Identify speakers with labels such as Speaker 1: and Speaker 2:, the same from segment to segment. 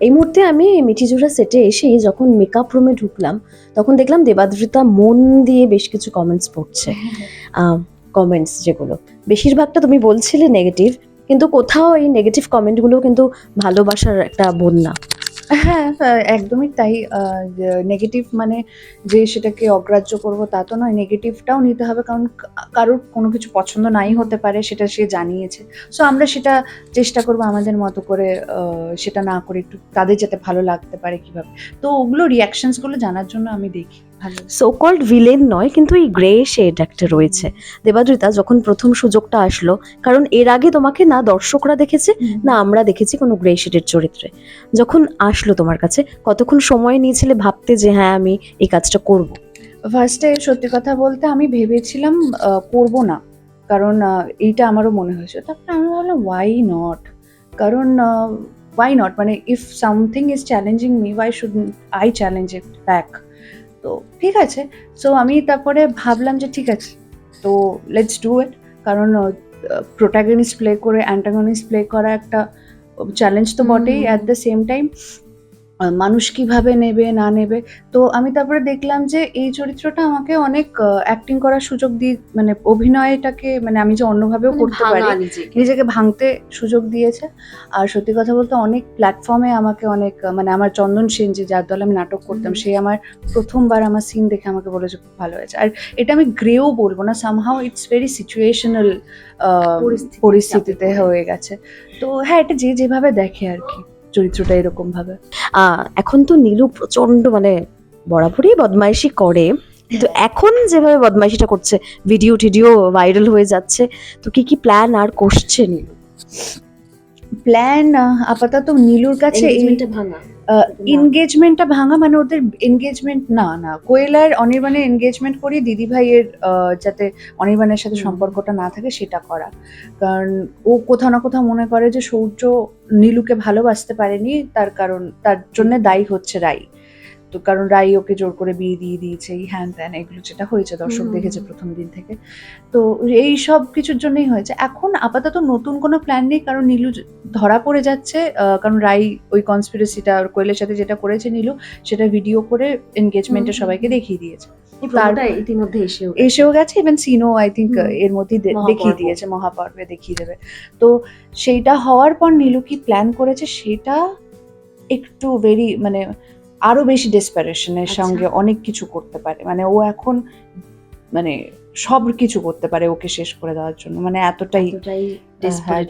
Speaker 1: এই মুহূর্তে আমি মিঠিজোড়া সেটে এসে যখন মেকআপ রুমে ঢুকলাম তখন দেখলাম দেবাদ্রিতা মন দিয়ে বেশ কিছু কমেন্টস পড়ছে। কমেন্টস যেগুলো। বেশিরভাগটা তুমি বলছিলে নেগেটিভ কিন্তু কোথাও এই নেগেটিভ কমেন্টগুলো কিন্তু ভালোবাসার একটা বন্যা।
Speaker 2: হ্যাঁ আহ, একদমই তাই। নেগেটিভ মানে যে সেটাকে অগ্রাহ্য করব তা তো নয় নেগেটিভটাও নিতে হবে কারণ কারোর কোনো কিছু পছন্দ নাই হতে পারে সেটা সে জানিয়েছে। সো আমরা সেটা চেষ্টা করব আমাদের মতো করে সেটা না করে একটু তাদের যাতে ভালো লাগতে পারে কীভাবে। তো ওগুলো রিয়াকশানসগুলো জানার জন্য আমি দেখি।
Speaker 1: সো কল্ড ভিলেন নয় কিন্তু এই গ্রে শেড একটা রয়েছে। দেবাদ্রিতা যখন প্রথম সুযোগটা আসলো কারণ এর আগে তোমাকে না দর্শকরা দেখেছে না আমরা দেখেছি কোনো গ্রে শেডের চরিত্রে। যখন আসলো তোমার কাছে কতক্ষণ সময় নিয়েছিলে ভাবতে যে হ্যাঁ আমি এই কাজটা করব?
Speaker 2: ফার্স্টে সত্যি কথা বলতে আমি ভেবেছিলাম করব না। কারণ এইটা আমারও মনে হয়েছে। তারপরে আমি ভাবলাম ওয়াই নট কারণ ওয়াই নট মানে if something is challenging me why should I challenge it back তো ঠিক আছে। সো আমি তারপরে ভাবলাম যে ঠিক আছে। তো লেটস ডু ইট কারণ প্রোটাগনিস্ট প্লে করে অ্যান্টাগনিস্ট প্লে করা একটা চ্যালেঞ্জ তো বটেই অ্যাট দ্য সেম টাইম মানুষ কীভাবে নেবে না নেবে? তো আমি তারপরে দেখলাম যে এই চরিত্রটা আমাকে অনেক অ্যাক্টিং করার সুযোগ দিয়ে মানে অভিনয়টাকে মানে আমি যে অন্যভাবেও করতে পারি নিজেকে। ভাঙতে সুযোগ দিয়েছে। আর সত্যি কথা বলতে অনেক প্ল্যাটফর্মে আমাকে অনেক মানে আমার চন্দন সেন যে যার দলে আমি নাটক করতাম। সে আমার প্রথমবার আমার সিন দেখে আমাকে বলেছে খুব ভালো হয়েছে। আর এটা আমি গ্রেও বলব না সামহাও ইটস ভেরি সিচুয়েশনাল
Speaker 1: পরিস্থিতি
Speaker 2: পরিস্থিতিতে হয়ে গেছে। তো হ্যাঁ এটা যে যেভাবে দেখে আর কি। চরিত্রটা এরকম ভাবে
Speaker 1: আহ, এখন তো নীলু প্রচণ্ড মানে বরাবরই বদমাইশি করে। কিন্তু এখন যেভাবে বদমাইশিটা করছে ভিডিও টিডিও ভাইরাল হয়ে যাচ্ছে তো কি কি প্ল্যান আর করছে নীলু?
Speaker 2: প্ল্যান আপাতত নীলুর কাছে
Speaker 1: ভাঙা।
Speaker 2: এনগেজমেন্টটা ভাঙা মানে ওদের এনগেজমেন্ট না না। কোয়েলার অনির্বাণের এনগেজমেন্ট করি দিদি ভাইয়ের যাতে অনির্বাণের সাথে সম্পর্কটা না থাকে সেটা করা। কারণ ও কোথাও না কোথাও মনে করে যে সৌর্য নীলুকে ভালোবাসতে পারেনি তার কারণ তার জন্য দায়ী হচ্ছে রাই। তো কারণ রাই ওকে জোর করে বিয়ে দিয়ে দিয়েছে এই হ্যান ত্যান এগুলো যেটা হয়েছে দর্শক দেখেছে প্রথম দিন থেকে। তো এই সব কিছুর জন্যই হয়েছে। এখন আপাতত নতুন কোনো প্ল্যান নেই কারণ নীলু ধরা পড়ে যাচ্ছে কারণ রাই ওই কনস্পিরেসিটা কোয়েলের সাথে যেটা করেছে নীলু সেটা ভিডিও করে এনগেজমেন্টে সবাইকে দেখিয়ে দিয়েছে।
Speaker 1: ইতিমধ্যে এসেও
Speaker 2: এসেও গেছে ইভেন সিনো আই থিঙ্ক এর
Speaker 1: মহাপর্ব।
Speaker 2: দেখিয়ে দিয়েছে মহাপর্বে দেখিয়ে দেবে। তো সেইটা হওয়ার পর নীলু কি প্ল্যান করেছে সেটা একটু ভেরি মানে আরও বেশি ডেসপারেশনের
Speaker 1: আচ্ছা।
Speaker 2: সঙ্গে অনেক কিছু করতে পারে। মানে ও এখন মানে সব কিছু করতে পারে ওকে শেষ করে দেওয়ার জন্য। মানে এতটাই হ্যাঁ,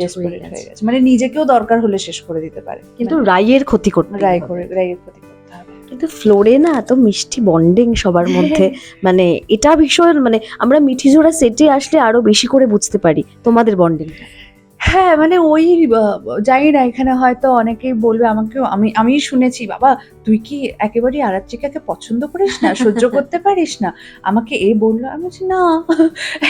Speaker 2: মানে নিজেকেও দরকার হলে শেষ করে দিতে পারে।
Speaker 1: কিন্তু রায়ের ক্ষতি করতে
Speaker 2: মানে রায় করে রায়ের ক্ষতি করতে হবে।
Speaker 1: কিন্তু ফ্লোরে না এত মিষ্টি বন্ডিং সবার মধ্যে। মানে এটা ভীষণ মানে আমরা মিঠিজোড়া সেটে আসলে আরও বেশি করে বুঝতে পারি তোমাদের বন্ডিং
Speaker 2: হ্যাঁ মানে ওই জানি না এখানে হয়তো অনেকেই বলবে আমাকেও আমি আমি শুনেছি বাবা তুই কি একেবারেই আরাত্রিকাকে পছন্দ করিস না? সহ্য করতে পারিস না? আমাকে এ বলল আমি বলছি না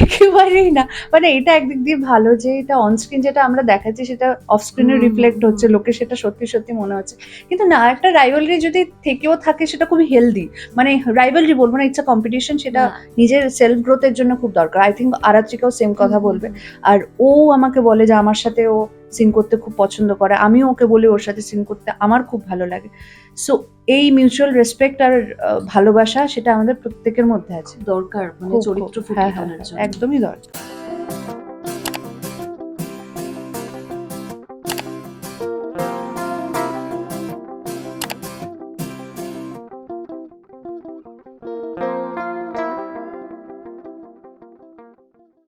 Speaker 2: একেবারেই না। মানে এটা একদিক দিয়ে ভালো যে এটা অনস্ক্রিন যেটা আমরা দেখাচ্ছি সেটা অফ স্ক্রিনে রিফ্লেক্ট হচ্ছে লোকে সেটা সত্যি সত্যি মনে হচ্ছে। কিন্তু না একটা রাইভালরি যদি থেকেও থাকে সেটা খুবই হেলদি মানে রাইভালরি বলব না ইচ্ছা কম্পিটিশন সেটা নিজের সেলফ গ্রোথের জন্য খুব দরকার। আই থিঙ্ক আরাত্রিকাও সেম কথা বলবে। আর ও আমাকে বলে যে আমার সাথে ও সিন করতে খুব পছন্দ করে। আমিও ওকে বলি ওর সাথে সিন করতে আমার খুব ভালো লাগে। সো এই মিউচুয়াল রেসপেক্ট আর ভালোবাসা সেটা আমাদের প্রত্যেকের মধ্যে আছে।
Speaker 1: দরকার মানে চরিত্র ফুটিয়ে
Speaker 2: হ্যাঁ, হ্যাঁ,
Speaker 1: তোলার জন্য।
Speaker 2: একদমই দরকার।